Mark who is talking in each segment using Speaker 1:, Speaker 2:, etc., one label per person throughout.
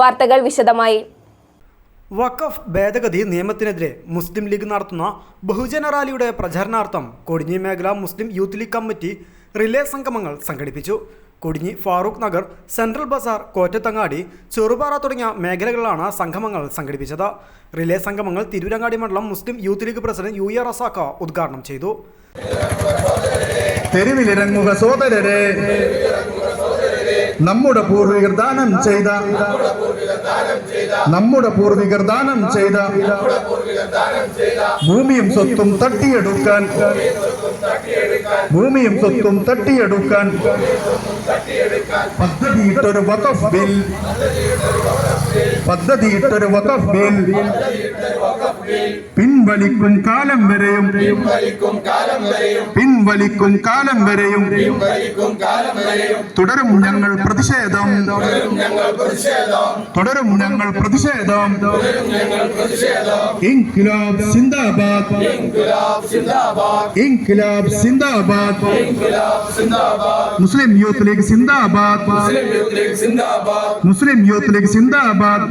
Speaker 1: വാർത്തകൾ വിശദമായി.
Speaker 2: വഖഫ് ഭേദഗതി നിയമത്തിനെതിരെ മുസ്ലിം ലീഗ് നടത്തുന്ന ബഹുജന റാലിയുടെ പ്രചാരണാർത്ഥം കൊടിഞ്ഞി മേഖല മുസ്ലിം യൂത്ത് ലീഗ് കമ്മിറ്റി റിലേ സംഗമങ്ങൾ സംഘടിപ്പിച്ചു. കൊടിഞ്ഞി ഫാറൂഖ് നഗർ സെൻട്രൽ ബസാർ കോറ്റത്തങ്ങാടി ചെറുപാറ തുടങ്ങിയ മേഖലകളിലാണ് സംഗമങ്ങൾ സംഘടിപ്പിച്ചത്. റിലേ സംഗമങ്ങൾ തിരൂരങ്ങാടി മണ്ഡലം Muslim Youth League president U A Razak ഉദ്ഘാടനം ചെയ്തു.
Speaker 3: തെരുവിലിറങ്ങുക സോദരരെ നമ്മുടെ പൂർവികർ ദാനം ചെയ്ത നമ്മുടെ പൂർവികർ ദാനം ചെയ്ത ഭൂമിയും സ്വത്തും തട്ടിയെടുക്കാൻ ഭൂമിയും സ്വത്തും തട്ടിയെടുക്കാൻ പദ്ധതിയിട്ടൊരു വഖഫ് ബിൽ പദ്ധതിയിട്ടൊരു വഖഫ് ബിൽ പിൻവലിക്കും കാലം വരെയും പിൻവലിക്കും കാലം വരെയും തുടരും ഞങ്ങൾ പ്രതിഷേധം തുടരും ഞങ്ങൾ പ്രതിഷേധം ഇൻഖിലാബ് സിന്ദാബാദ് ഇൻക്ലാബ് സിന്ദാബാദ്. മുസ്ലിം യൂത്ത് ലീഗ് സിന്ദാബാദ്. മുസ്ലിം യൂത്ത് ലീഗ് സിന്ദാബാദ്.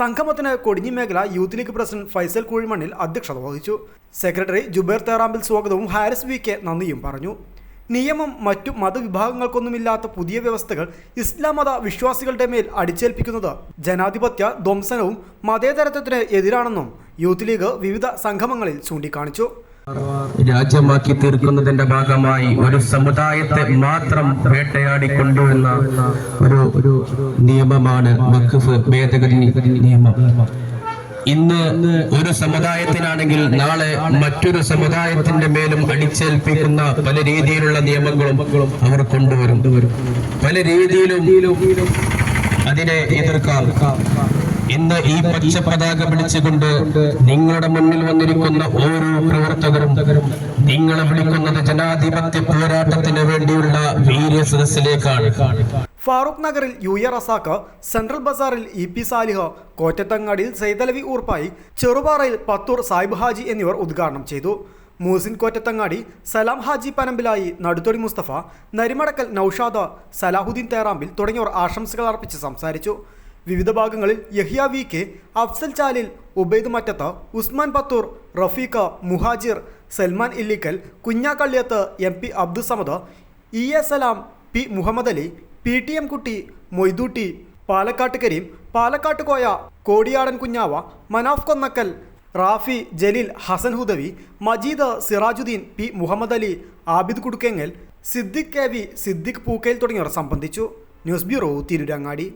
Speaker 2: സംഗമത്തിന് കൊടിഞ്ഞി മേഖല youth league president Faisal Kuzhimannil അധ്യക്ഷത വഹിച്ചു. സെക്രട്ടറി ജുബേർ തേറാമ്പിൽ സ്വാഗതവും ഹാരിസ് വി കെ നന്ദിയും പറഞ്ഞു. നിയമം മറ്റു മതവിഭാഗങ്ങൾക്കൊന്നുമില്ലാത്ത പുതിയ വ്യവസ്ഥകൾ ഇസ്ലാം മത വിശ്വാസികളുടെ മേൽ അടിച്ചേൽപ്പിക്കുന്നത് ജനാധിപത്യ ധ്വംസനവും മതേതരത്വത്തിന് എതിരാണെന്നും യൂത്ത് ലീഗ് വിവിധ സംഗമങ്ങളിൽ ചൂണ്ടിക്കാണിച്ചു.
Speaker 4: രാജ്യമാക്കി തീർക്കുന്നതിന്റെ ഭാഗമായി ഒരു സമുദായത്തെ മാത്രം വേട്ടയാടിക്കൊണ്ടുവന്ന ഒരു ഒരു നിയമമാണ് വഖഫ് ഭേദഗതി നിയമം. ഇന്ന് ഒരു സമുദായത്തിനാണെങ്കിൽ നാളെ മറ്റൊരു സമുദായത്തിന്റെ മേലും അടിച്ചേൽപ്പിക്കുന്ന പല രീതിയിലുള്ള നിയമങ്ങളും അവർ കൊണ്ടുവരും. പല രീതിയിലും അതിനെ എതിർക്കാം. ഇന്ന് ഈ പച്ച പതാക പിടിച്ചുകൊണ്ട് നിങ്ങളുടെ മുന്നിൽ വന്നിരിക്കുന്ന ഓരോ പ്രവർത്തകരും നിങ്ങളെ വിളിക്കുന്നത് ജനാധിപത്യ പോരാട്ടത്തിന് വേണ്ടിയുള്ള വീര്യ സദസ്സിലേക്കാണ്.
Speaker 2: ഫാറൂഖ് നഗറിൽ യു എ റസാക്ക് സെൻട്രൽ ബസാറിൽ ഇ പി സാലിഹ് കോറ്റത്തങ്ങാടിയിൽ സൈതലവി ഊർപ്പായി ചെറുപാറയിൽ പത്തൂർ സാഹിബ് ഹാജി എന്നിവർ ഉദ്ഘാടനം ചെയ്തു. മൂസിൻ കോറ്റത്തങ്ങാടി സലാം ഹാജി പനമ്പിലായി നടുത്തൊടി മുസ്തഫ നരിമടക്കൽ നൌഷാദ സലാഹുദ്ദീൻ തേറാമ്പിൽ തുടങ്ങിയവർ ആശംസകൾ അർപ്പിച്ച് സംസാരിച്ചു. വിവിധ ഭാഗങ്ങളിൽ Yahiya V K Afsal Chalil Ubaid Mattath Usman Pathur Rafeeq Muhajir Salman Illikkal Kunhakkalliyath M P Abdussamad E A Salam P Muhammad Ali P T M Kutty Moythootty Palakkatt Kareem Palakkatt Koya Kodiyadan Kunhava Manaf Konnakkal Rafi Jaleel Hasan Hudawi Majeed Sirajuddeen P Muhammad Ali Abid Kudukkengal Siddique K V Siddique Pookkayil തുടങ്ങിയവർ സംബന്ധിച്ചു. News bureau Tirurangadi.